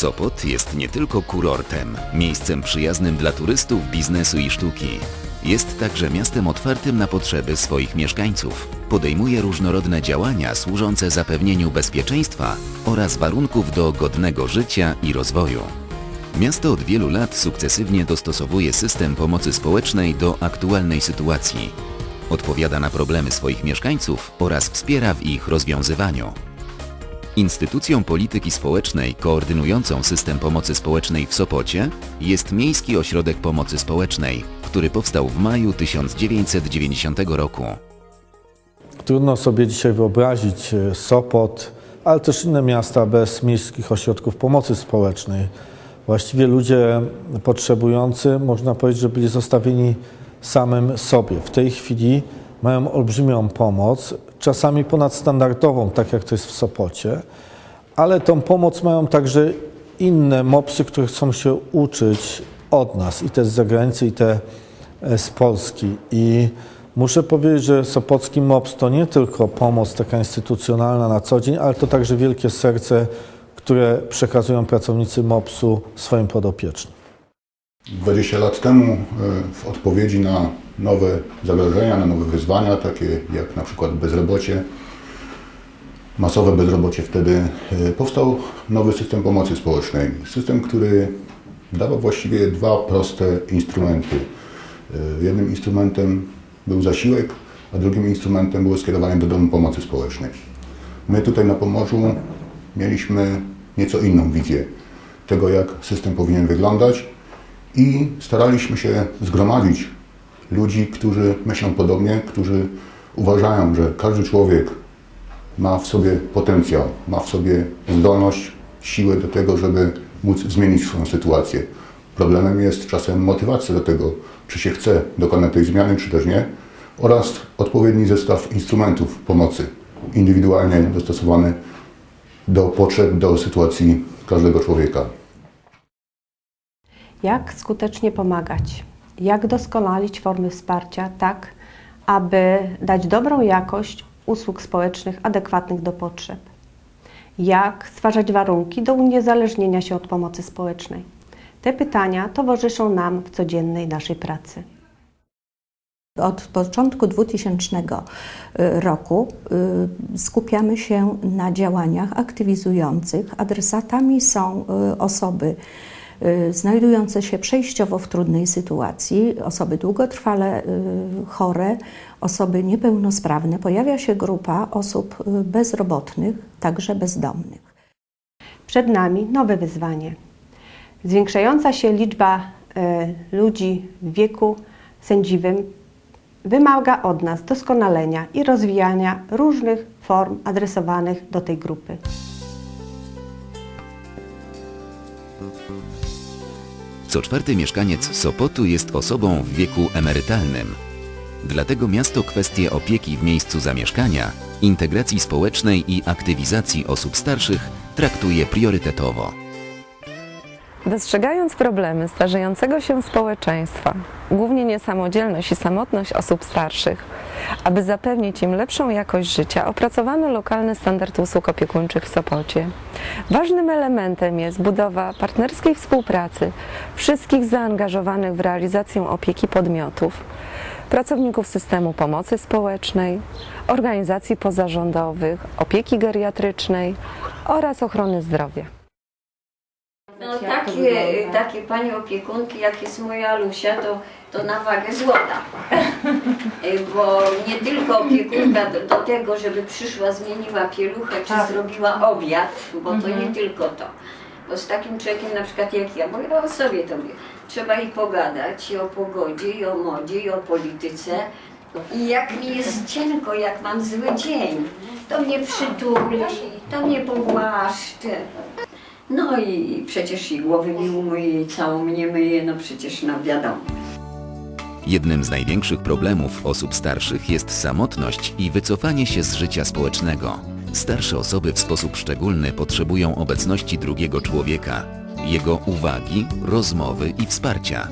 Sopot jest nie tylko kurortem, miejscem przyjaznym dla turystów, biznesu i sztuki. Jest także miastem otwartym na potrzeby swoich mieszkańców. Podejmuje różnorodne działania służące zapewnieniu bezpieczeństwa oraz warunków do godnego życia i rozwoju. Miasto od wielu lat sukcesywnie dostosowuje system pomocy społecznej do aktualnej sytuacji. Odpowiada na problemy swoich mieszkańców oraz wspiera w ich rozwiązywaniu. Instytucją polityki społecznej koordynującą system pomocy społecznej w Sopocie jest Miejski Ośrodek Pomocy Społecznej, który powstał w maju 1990 roku. Trudno sobie dzisiaj wyobrazić e, Sopot, ale też inne miasta bez miejskich ośrodków pomocy społecznej. Właściwie ludzie potrzebujący, można powiedzieć, że byli zostawieni samym sobie. W tej chwili mają olbrzymią pomoc, czasami ponadstandardową, tak jak to jest w Sopocie, ale tą pomoc mają także inne MOPSy, które chcą się uczyć od nas, i te z zagranicy, i te e, z Polski. I muszę powiedzieć, że Sopocki MOPS to nie tylko pomoc taka instytucjonalna na co dzień, ale to także wielkie serce, które przekazują pracownicy MOPS-u swoim podopiecznym. 20 lat temu e, w odpowiedzi na nowe zagrożenia, na nowe wyzwania, takie jak na przykład bezrobocie, masowe bezrobocie wtedy, e, powstał nowy system pomocy społecznej. System, który dawał właściwie dwa proste instrumenty. E, Jednym instrumentem był zasiłek, a drugim instrumentem było skierowanie do domu pomocy społecznej. My tutaj na Pomorzu mieliśmy nieco inną wizję tego, jak system powinien wyglądać i staraliśmy się zgromadzić ludzi, którzy myślą podobnie, którzy uważają, że każdy człowiek ma w sobie potencjał, ma w sobie zdolność, siłę do tego, żeby móc zmienić swoją sytuację. Problemem jest czasem motywacja do tego, czy się chce dokonać tej zmiany, czy też nie, oraz odpowiedni zestaw instrumentów pomocy, indywidualnie dostosowany do potrzeb, do sytuacji każdego człowieka. Jak skutecznie pomagać? Jak doskonalić formy wsparcia tak, aby dać dobrą jakość usług społecznych adekwatnych do potrzeb? Jak stwarzać warunki do uniezależnienia się od pomocy społecznej? Te pytania towarzyszą nam w codziennej naszej pracy. Od początku 2000 roku y, skupiamy się na działaniach aktywizujących. Adresatami są y, osoby y, znajdujące się przejściowo w trudnej sytuacji, osoby długotrwale chore, osoby niepełnosprawne. Pojawia się grupa osób bezrobotnych, także bezdomnych. Przed nami nowe wyzwanie. Zwiększająca się liczba ludzi w wieku sędziwym wymaga od nas doskonalenia i rozwijania różnych form adresowanych do tej grupy. Co czwarty mieszkaniec Sopotu jest osobą w wieku emerytalnym. Dlatego miasto kwestie opieki w miejscu zamieszkania, integracji społecznej i aktywizacji osób starszych traktuje priorytetowo. Dostrzegając problemy starzejącego się społeczeństwa, głównie niesamodzielność i samotność osób starszych, aby zapewnić im lepszą jakość życia, opracowano lokalny standard usług opiekuńczych w Sopocie. Ważnym elementem jest budowa partnerskiej współpracy wszystkich zaangażowanych w realizację opieki podmiotów, pracowników systemu pomocy społecznej, organizacji pozarządowych, opieki geriatrycznej oraz ochrony zdrowia. No takie, takie pani opiekunki, jak jest moja Lusia, to, to na wagę złota. Bo nie tylko opiekunka do, do tego, żeby przyszła, zmieniła pieluchę, czy zrobiła obiad, bo to nie tylko to. Bo z takim człowiekiem na przykład jak ja, bo ja o sobie to wiem, trzeba i pogadać i o pogodzie, i o modzie, i o polityce. I jak mi jest cienko, jak mam zły dzień, to mnie przytuli, to mnie pogłaszcze. No i przecież i głowy mi umyje, i całą mnie myje, no przecież no wiadomo. Jednym z największych problemów osób starszych jest samotność i wycofanie się z życia społecznego. Starsze osoby w sposób szczególny potrzebują obecności drugiego człowieka, jego uwagi, rozmowy i wsparcia.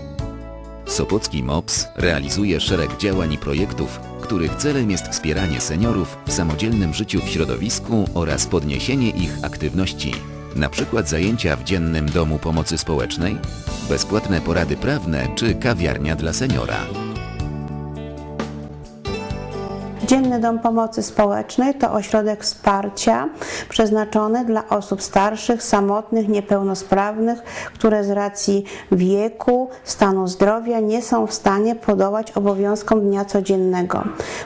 Sopocki MOPS realizuje szereg działań i projektów, których celem jest wspieranie seniorów w samodzielnym życiu w środowisku oraz podniesienie ich aktywności. Na przykład zajęcia w dziennym domu pomocy społecznej, bezpłatne porady prawne czy kawiarnia dla seniora. Dzienny Dom Pomocy Społecznej to ośrodek wsparcia przeznaczony dla osób starszych, samotnych, niepełnosprawnych, które z racji wieku, stanu zdrowia nie są w stanie podołać obowiązkom dnia codziennego.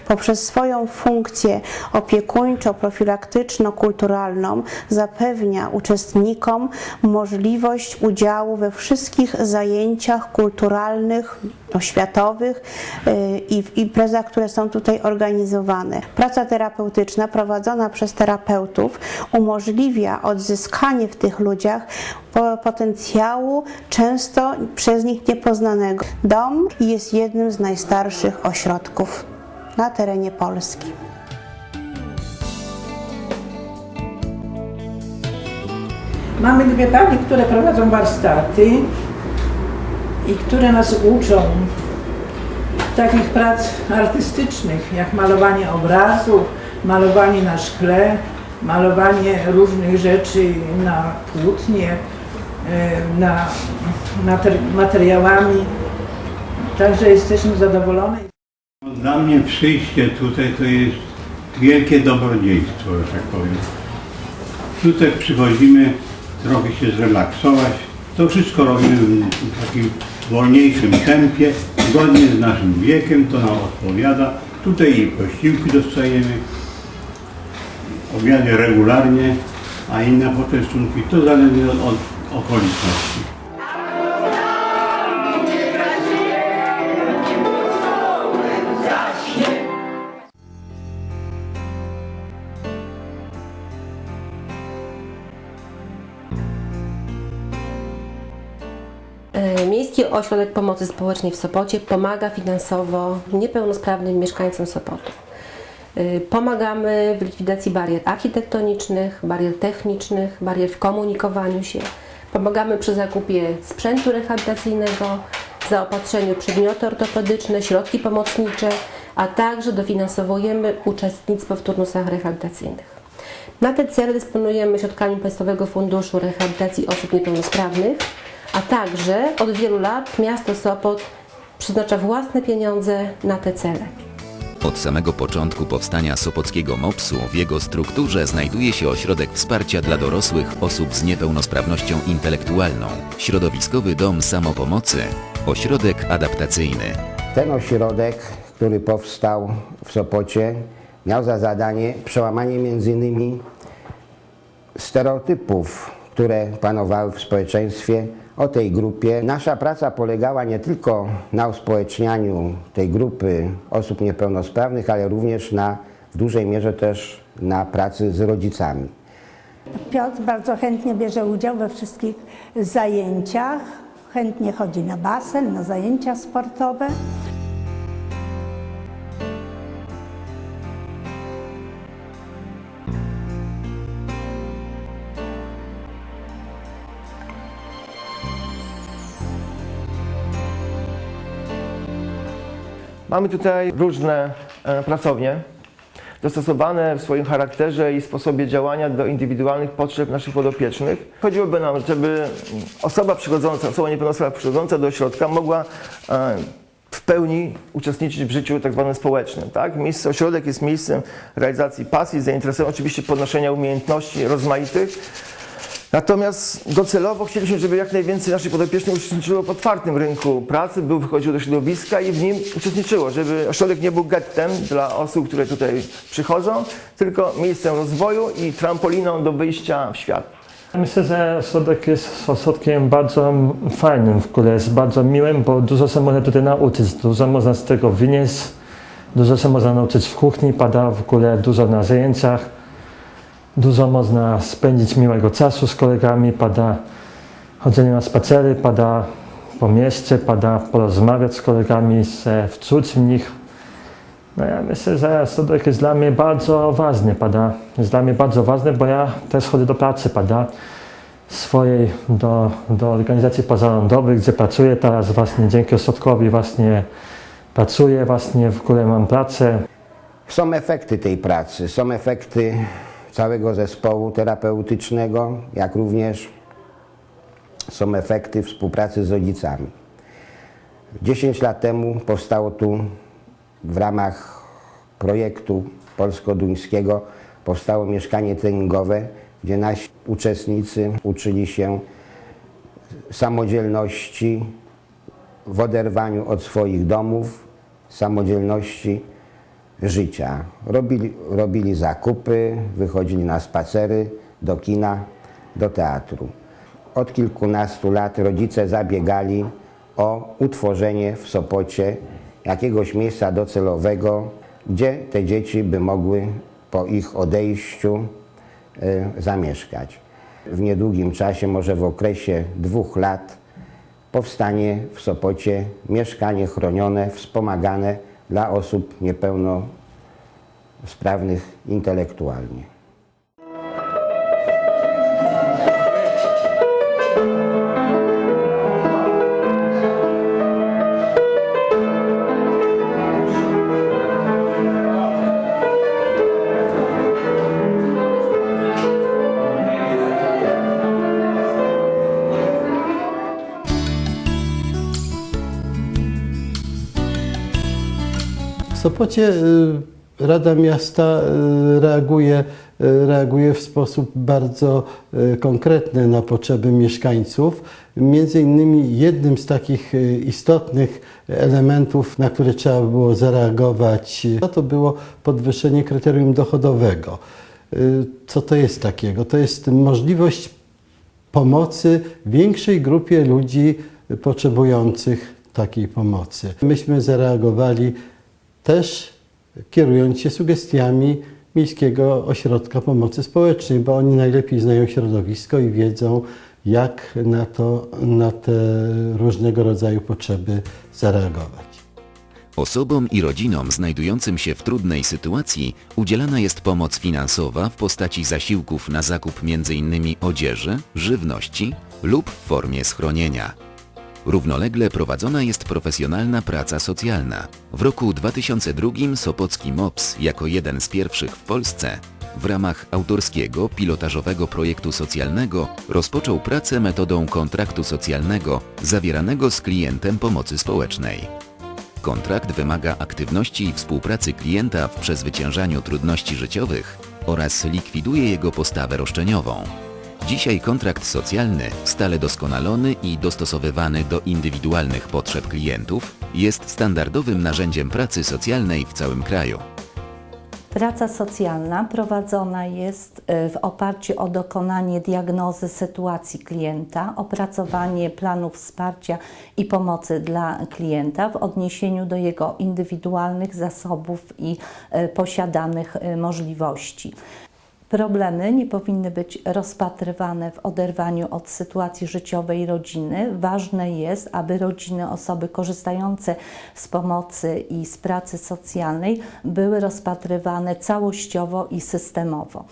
Poprzez swoją funkcję opiekuńczo-profilaktyczno-kulturalną zapewnia uczestnikom możliwość udziału we wszystkich zajęciach kulturalnych, oświatowych y, i w imprezach, które są tutaj organizowane. Praca terapeutyczna prowadzona przez terapeutów umożliwia odzyskanie w tych ludziach po- potencjału często przez nich niepoznanego. Dom jest jednym z najstarszych ośrodków na terenie Polski. Mamy dwie panie, które prowadzą warsztaty i które nas uczą takich prac artystycznych, jak malowanie obrazów, malowanie na szkle, malowanie różnych rzeczy na płótnie, e, na mater- materiałami. Także jesteśmy zadowolone. Dla mnie przyjście tutaj to jest wielkie dobrodziejstwo, że tak powiem. Tutaj przychodzimy trochę się zrelaksować. To wszystko robimy w takim wolniejszym tempie, zgodnie z naszym wiekiem, to nam odpowiada. Tutaj i posiłki dostajemy, obiady regularnie, a inne poczęstunki, to zależy od okoliczności. Ośrodek Pomocy Społecznej w Sopocie pomaga finansowo niepełnosprawnym mieszkańcom Sopotu. E, Pomagamy w likwidacji barier architektonicznych, barier technicznych, barier w komunikowaniu się. Pomagamy przy zakupie sprzętu rehabilitacyjnego, zaopatrzeniu przedmioty ortopedyczne, środki pomocnicze, a także dofinansowujemy uczestnictwo w turnusach rehabilitacyjnych. Na te cele dysponujemy środkami Państwowego Funduszu Rehabilitacji Osób Niepełnosprawnych, a także od wielu lat miasto Sopot przeznacza własne pieniądze na te cele. Od samego początku powstania Sopockiego MOPS-u w jego strukturze znajduje się ośrodek wsparcia dla dorosłych osób z niepełnosprawnością intelektualną, środowiskowy dom samopomocy, ośrodek adaptacyjny. Ten ośrodek, który powstał w Sopocie, miał za zadanie przełamanie m.in. stereotypów, które panowały w społeczeństwie o tej grupie. Nasza praca polegała nie tylko na uspołecznianiu tej grupy osób niepełnosprawnych, ale również na, w dużej mierze też na pracy z rodzicami. Piotr bardzo chętnie bierze udział we wszystkich zajęciach, chętnie chodzi na basen, na zajęcia sportowe. Mamy tutaj różne e, pracownie, dostosowane w swoim charakterze i sposobie działania do indywidualnych potrzeb naszych podopiecznych. Chodziłoby nam, żeby osoba przychodząca, osoba niepełnosprawna przychodząca do ośrodka mogła e, w pełni uczestniczyć w życiu tak zwanym społecznym. Tak? Miejsce, ośrodek jest miejscem realizacji pasji, zainteresowań, oczywiście podnoszenia umiejętności rozmaitych. Natomiast docelowo chcieliśmy, żeby jak najwięcej naszych podopiecznych uczestniczyło w otwartym rynku pracy, był wychodził do środowiska i w nim uczestniczyło, żeby ośrodek nie był gettem dla osób, które tutaj przychodzą, tylko miejscem rozwoju i trampoliną do wyjścia w świat. Myślę, że ośrodek jest ośrodkiem bardzo fajnym, w ogóle jest bardzo miłym, bo dużo się można tutaj nauczyć, dużo można z tego wynieść, dużo się można nauczyć w kuchni, pada w ogóle dużo na zajęciach, dużo można spędzić miłego czasu z kolegami, pada chodzenie na spacery, pada po mieście, pada porozmawiać z kolegami, się wczuć w nich. No ja myślę, że ośrodek jest dla mnie bardzo ważny, pada, jest dla mnie bardzo ważny, bo ja też chodzę do pracy, pada, swojej, do, do organizacji pozarządowych, gdzie pracuję teraz właśnie dzięki ośrodkowi właśnie pracuję, właśnie w ogóle mam pracę. Są efekty tej pracy, są efekty całego zespołu terapeutycznego, jak również są efekty współpracy z rodzicami. 10 lat temu powstało tu w ramach projektu polsko-duńskiego powstało mieszkanie treningowe, gdzie nasi uczestnicy uczyli się samodzielności w oderwaniu od swoich domów, samodzielności życia. Robili, robili zakupy, wychodzili na spacery, do kina, do teatru. Od kilkunastu lat rodzice zabiegali o utworzenie w Sopocie jakiegoś miejsca docelowego, gdzie te dzieci by mogły po ich odejściu y, zamieszkać. W niedługim czasie, może w okresie dwóch lat, powstanie w Sopocie mieszkanie chronione, wspomagane dla osób niepełnosprawnych intelektualnie. Sopocie y, Rada Miasta y, reaguje, y, reaguje w sposób bardzo konkretny na potrzeby mieszkańców. Między innymi jednym z takich istotnych elementów, na które trzeba było zareagować, to było podwyższenie kryterium dochodowego. Co to jest takiego? To jest możliwość pomocy większej grupie ludzi potrzebujących takiej pomocy. Myśmy zareagowali też kierując się sugestiami Miejskiego Ośrodka Pomocy Społecznej, bo oni najlepiej znają środowisko i wiedzą, jak na, to, na te różnego rodzaju potrzeby zareagować. Osobom i rodzinom znajdującym się w trudnej sytuacji udzielana jest pomoc finansowa w postaci zasiłków na zakup m.in. odzieży, żywności lub w formie schronienia. Równolegle prowadzona jest profesjonalna praca socjalna. W roku 2002 Sopocki MOPS jako jeden z pierwszych w Polsce w ramach autorskiego, pilotażowego projektu socjalnego rozpoczął pracę metodą kontraktu socjalnego zawieranego z klientem pomocy społecznej. Kontrakt wymaga aktywności i współpracy klienta w przezwyciężaniu trudności życiowych oraz likwiduje jego postawę roszczeniową. Dzisiaj kontrakt socjalny, stale doskonalony i dostosowywany do indywidualnych potrzeb klientów, jest standardowym narzędziem pracy socjalnej w całym kraju. Praca socjalna prowadzona jest e, w oparciu o dokonanie diagnozy sytuacji klienta, opracowanie planów wsparcia i pomocy dla klienta w odniesieniu do jego indywidualnych zasobów i e, posiadanych e, możliwości. Problemy nie powinny być rozpatrywane w oderwaniu od sytuacji życiowej rodziny. Ważne jest, aby rodziny, osoby korzystające z pomocy i z pracy socjalnej były rozpatrywane całościowo i systemowo.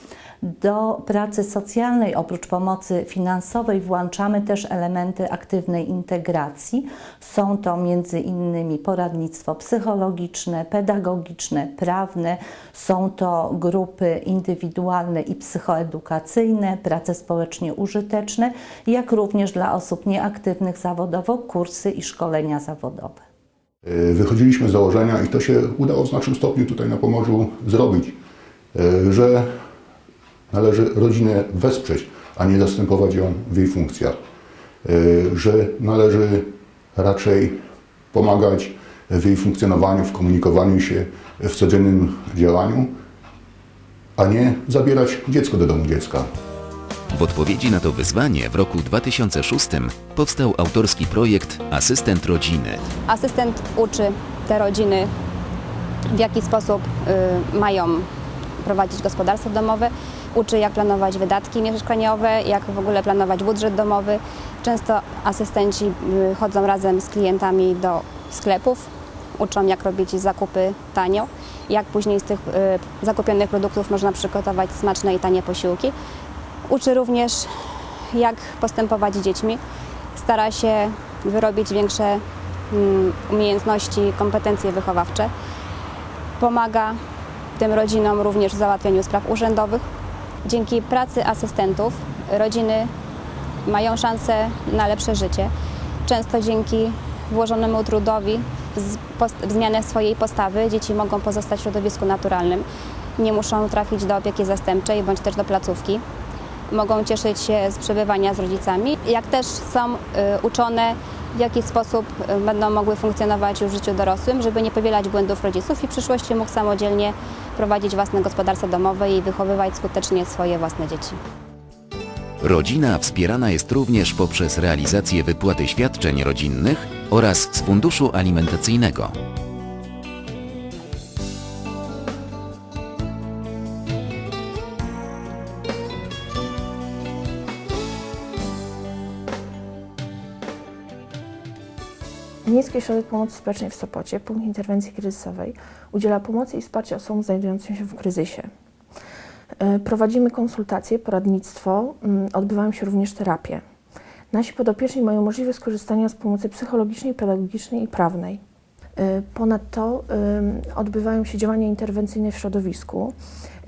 Do pracy socjalnej oprócz pomocy finansowej włączamy też elementy aktywnej integracji. Są to między innymi poradnictwo psychologiczne, pedagogiczne, prawne, są to grupy indywidualne i psychoedukacyjne, prace społecznie użyteczne, jak również dla osób nieaktywnych zawodowo kursy i szkolenia zawodowe. Y, Wychodziliśmy z założenia i to się udało w znacznym stopniu tutaj na Pomorzu zrobić, y, że należy rodzinę wesprzeć, a nie zastępować ją w jej funkcjach, Y, że należy raczej pomagać w jej funkcjonowaniu, w komunikowaniu się, w codziennym działaniu, a nie zabierać dziecko do domu dziecka. W odpowiedzi na to wyzwanie w roku 2006 powstał autorski projekt Asystent Rodziny. Asystent uczy te rodziny, w jaki sposób y, mają prowadzić gospodarstwo domowe, uczy jak planować wydatki mieszkaniowe, jak w ogóle planować budżet domowy. Często asystenci y, chodzą razem z klientami do sklepów, uczą jak robić zakupy tanio, jak później z tych y, zakupionych produktów można przygotować smaczne i tanie posiłki. Uczy również jak postępować z dziećmi, stara się wyrobić większe mm, umiejętności, kompetencje wychowawcze. Pomaga tym rodzinom również w załatwianiu spraw urzędowych, Dzięki pracy asystentów rodziny mają szansę na lepsze życie. Często dzięki włożonemu trudowi w, zmianę swojej postawy dzieci mogą pozostać w środowisku naturalnym. Nie muszą trafić do opieki zastępczej bądź też do placówki. Mogą cieszyć się z przebywania z rodzicami, jak też są y, uczone, w jaki sposób y, będą mogły funkcjonować już w życiu dorosłym, żeby nie powielać błędów rodziców i w przyszłości mógł samodzielnie prowadzić własne gospodarstwo domowe i wychowywać skutecznie swoje własne dzieci. Rodzina wspierana jest również poprzez realizację wypłaty świadczeń rodzinnych oraz z funduszu alimentacyjnego. Miejski Ośrodek Pomocy Społecznej w Sopocie, punkt interwencji kryzysowej, udziela pomocy i wsparcia osobom znajdującym się w kryzysie. E, Prowadzimy konsultacje, poradnictwo, mm, odbywają się również terapie. Nasi podopieczni mają możliwość skorzystania z pomocy psychologicznej, pedagogicznej i prawnej. E, Ponadto odbywają się działania interwencyjne w środowisku.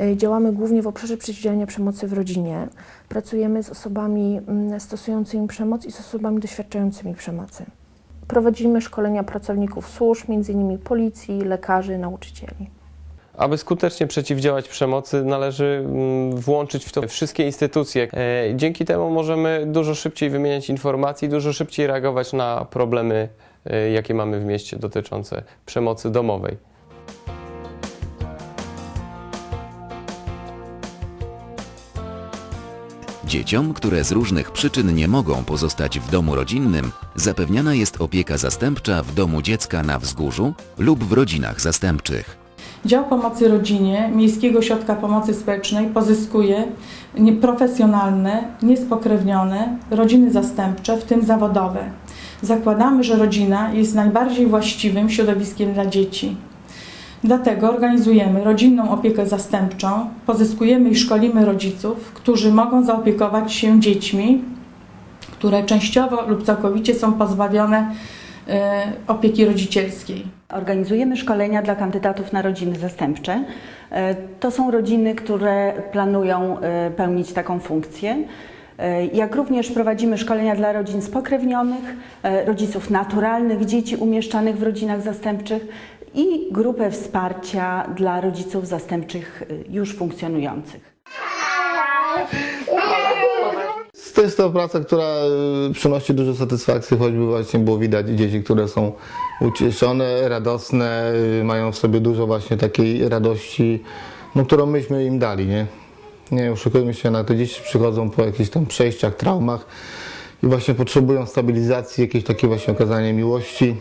E, Działamy głównie w obszarze przeciwdziałania przemocy w rodzinie. Pracujemy z osobami mm, stosującymi przemoc i z osobami doświadczającymi przemocy. Prowadzimy szkolenia pracowników służb, m.in. policji, lekarzy, nauczycieli. Aby skutecznie przeciwdziałać przemocy, należy mm, włączyć w to wszystkie instytucje. E, Dzięki temu możemy dużo szybciej wymieniać informacje, dużo szybciej reagować na problemy, e, jakie mamy w mieście dotyczące przemocy domowej. Dzieciom, które z różnych przyczyn nie mogą pozostać w domu rodzinnym, zapewniana jest opieka zastępcza w domu dziecka na wzgórzu lub w rodzinach zastępczych. Dział Pomocy Rodzinie Miejskiego Ośrodka Pomocy Społecznej pozyskuje profesjonalne, niespokrewnione rodziny zastępcze, w tym zawodowe. Zakładamy, że rodzina jest najbardziej właściwym środowiskiem dla dzieci. Dlatego organizujemy rodzinną opiekę zastępczą, pozyskujemy i szkolimy rodziców, którzy mogą zaopiekować się dziećmi, które częściowo lub całkowicie są pozbawione e, opieki rodzicielskiej. Organizujemy szkolenia dla kandydatów na rodziny zastępcze. E, To są rodziny, które planują e, pełnić taką funkcję. Jak również prowadzimy szkolenia dla rodzin spokrewnionych, rodziców naturalnych, dzieci umieszczanych w rodzinach zastępczych i grupę wsparcia dla rodziców zastępczych e, już funkcjonujących. To jest to praca, która y, przynosi dużo satysfakcji, choćby właśnie było widać dzieci, które są ucieszone, radosne, y, mają w sobie dużo właśnie takiej radości, no, którą myśmy im dali, nie? Nie oszukujmy się, na te dzieci przychodzą po jakichś tam przejściach, traumach i właśnie potrzebują stabilizacji, jakieś takie właśnie okazanie miłości.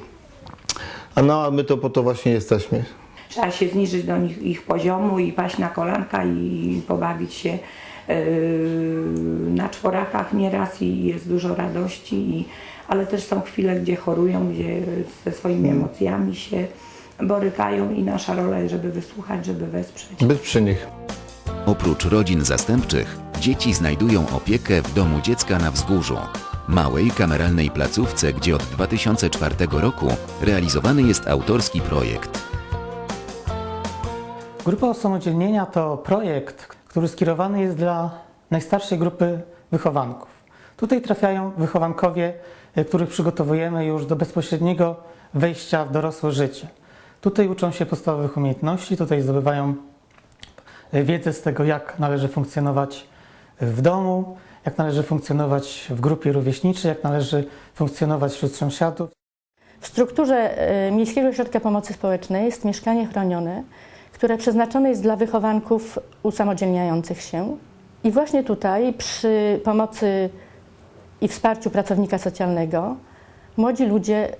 A no, a my to po to właśnie jesteśmy. Trzeba się zniżyć do nich ich poziomu i paść na kolanka i pobawić się yy, na czworakach nieraz i jest dużo radości, i, ale też są chwile, gdzie chorują, gdzie ze swoimi emocjami się borykają i nasza rola jest, żeby wysłuchać, żeby wesprzeć. Być przy nich. Oprócz rodzin zastępczych, dzieci znajdują opiekę w domu dziecka na wzgórzu, małej kameralnej placówce, gdzie od 2004 roku realizowany jest autorski projekt. Grupa Osamodzielnienia to projekt, który skierowany jest dla najstarszej grupy wychowanków. Tutaj trafiają wychowankowie, y, których przygotowujemy już do bezpośredniego wejścia w dorosłe życie. Tutaj uczą się podstawowych umiejętności, tutaj zdobywają y, wiedzę z tego, jak należy funkcjonować w domu, jak należy funkcjonować w grupie rówieśniczej, jak należy funkcjonować wśród sąsiadów. W strukturze e, Miejskiego Ośrodka Pomocy Społecznej jest mieszkanie chronione, które przeznaczone jest dla wychowanków usamodzielniających się. I właśnie tutaj, przy pomocy i wsparciu pracownika socjalnego, młodzi ludzie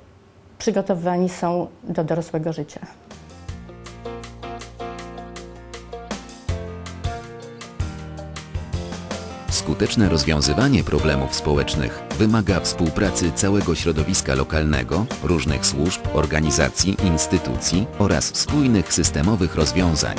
przygotowywani są do dorosłego życia. Skuteczne rozwiązywanie problemów społecznych wymaga współpracy całego środowiska lokalnego, różnych służb, organizacji, instytucji oraz spójnych systemowych rozwiązań.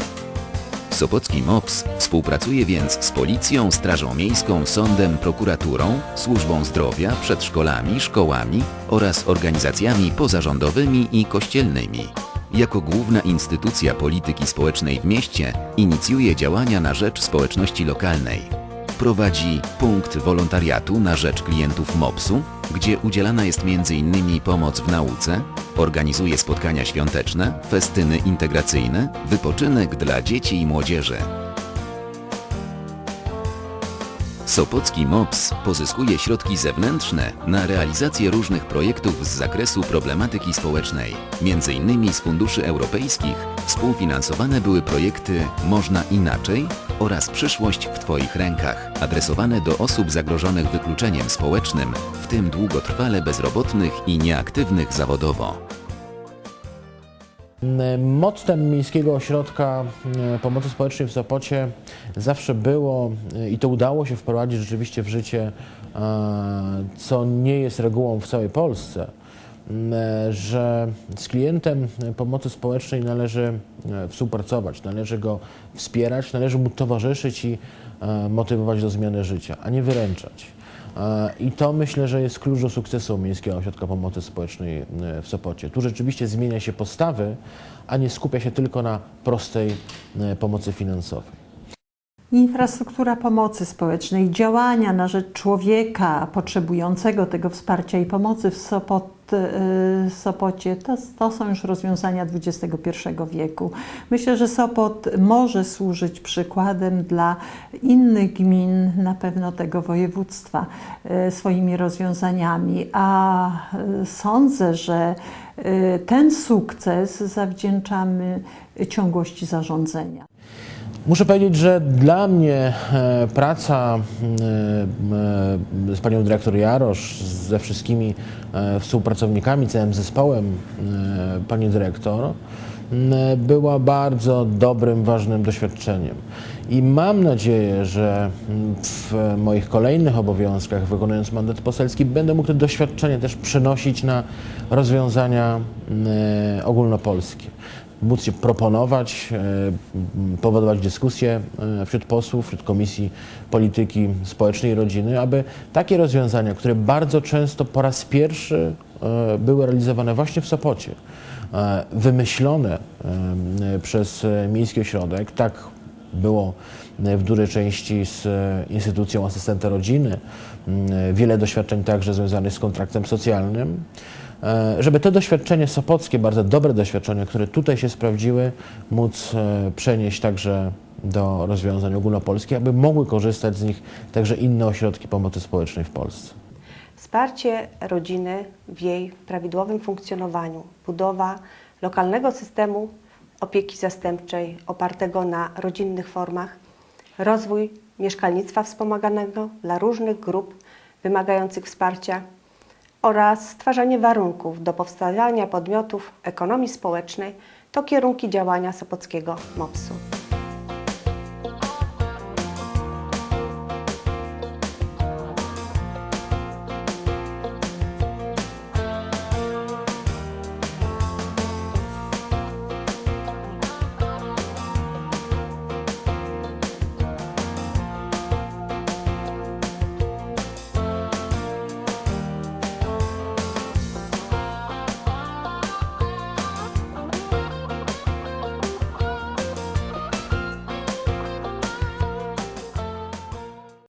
Sopocki MOPS współpracuje więc z Policją, Strażą Miejską, Sądem, Prokuraturą, Służbą Zdrowia, przedszkolami, szkołami oraz organizacjami pozarządowymi i kościelnymi. Jako główna instytucja polityki społecznej w mieście inicjuje działania na rzecz społeczności lokalnej. Prowadzi punkt wolontariatu na rzecz klientów MOPS-u, gdzie udzielana jest m.in. pomoc w nauce, organizuje spotkania świąteczne, festyny integracyjne, wypoczynek dla dzieci i młodzieży. Sopocki MOPS pozyskuje środki zewnętrzne na realizację różnych projektów z zakresu problematyki społecznej. Między innymi z funduszy europejskich współfinansowane były projekty Można Inaczej oraz Przyszłość w Twoich rękach, adresowane do osób zagrożonych wykluczeniem społecznym, w tym długotrwale bezrobotnych i nieaktywnych zawodowo. Mottem Miejskiego Ośrodka e, Pomocy Społecznej w Sopocie zawsze było e, i to udało się wprowadzić rzeczywiście w życie, e, co nie jest regułą w całej Polsce, m, e, że z klientem pomocy społecznej należy e, współpracować, należy go wspierać, należy mu towarzyszyć i e, motywować do zmiany życia, a nie wyręczać. E, I to myślę, że jest klucz do sukcesu Miejskiego Ośrodka Pomocy Społecznej e, w Sopocie. Tu rzeczywiście zmienia się postawy, a nie skupia się tylko na prostej e, pomocy finansowej. Infrastruktura pomocy społecznej, działania na rzecz człowieka potrzebującego tego wsparcia i pomocy w Sopot, y, Sopocie, to, to są już rozwiązania XXI wieku. Myślę, że Sopot może służyć przykładem dla innych gmin, na pewno tego województwa, y, swoimi rozwiązaniami, a y, sądzę, że ten sukces zawdzięczamy ciągłości zarządzania. Muszę powiedzieć, że dla mnie e, praca e, e, z panią dyrektor Jarosz, ze wszystkimi współpracownikami, całym zespołem pani dyrektor, była bardzo dobrym, ważnym doświadczeniem. I mam nadzieję, że w moich kolejnych obowiązkach, wykonując mandat poselski, będę mógł to doświadczenie też przenosić na rozwiązania ogólnopolskie móc je proponować, e, powodować dyskusje e, wśród posłów, wśród Komisji Polityki Społecznej i Rodziny, aby takie rozwiązania, które bardzo często po raz pierwszy e, były realizowane właśnie w Sopocie, wymyślone przez Miejski Ośrodek, tak było w dużej części z instytucją asystenta rodziny, wiele doświadczeń także związanych z kontraktem socjalnym, żeby te doświadczenie sopockie, bardzo dobre doświadczenia, które tutaj się sprawdziły, móc e, przenieść także do rozwiązań ogólnopolskich, aby mogły korzystać z nich także inne ośrodki pomocy społecznej w Polsce. Wsparcie rodziny w jej prawidłowym funkcjonowaniu, budowa lokalnego systemu opieki zastępczej opartego na rodzinnych formach, rozwój mieszkalnictwa wspomaganego dla różnych grup wymagających wsparcia oraz stwarzanie warunków do powstawania podmiotów ekonomii społecznej to kierunki działania Sopockiego MOPS-u.